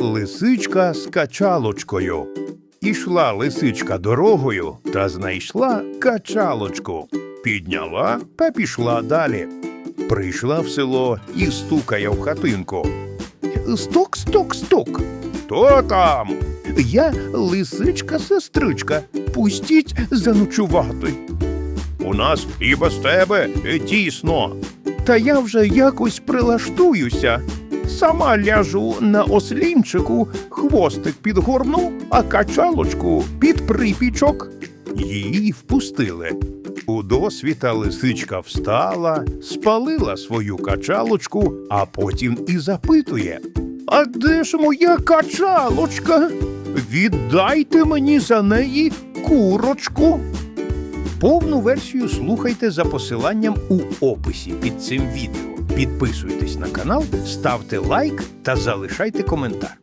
Лисичка з качалочкою. Ішла лисичка дорогою та знайшла качалочку. Підняла та пішла далі. Прийшла в село і стукає в хатинку. Стук, стук, стук. Хто там? Я лисичка сестричка. Пустіть заночувати. У нас і без тебе тісно. Та я вже якось прилаштуюся. Сама ляжу на ослінчику, хвостик підгорну, а качалочку під припічок. Її впустили. У досвіта лисичка встала, спалила свою качалочку, а потім і запитує: А де ж моя качалочка? Віддайте мені за неї курочку. Повну версію слухайте за посиланням у описі під цим відео. Підписуйтесь на канал, ставте лайк та залишайте коментар.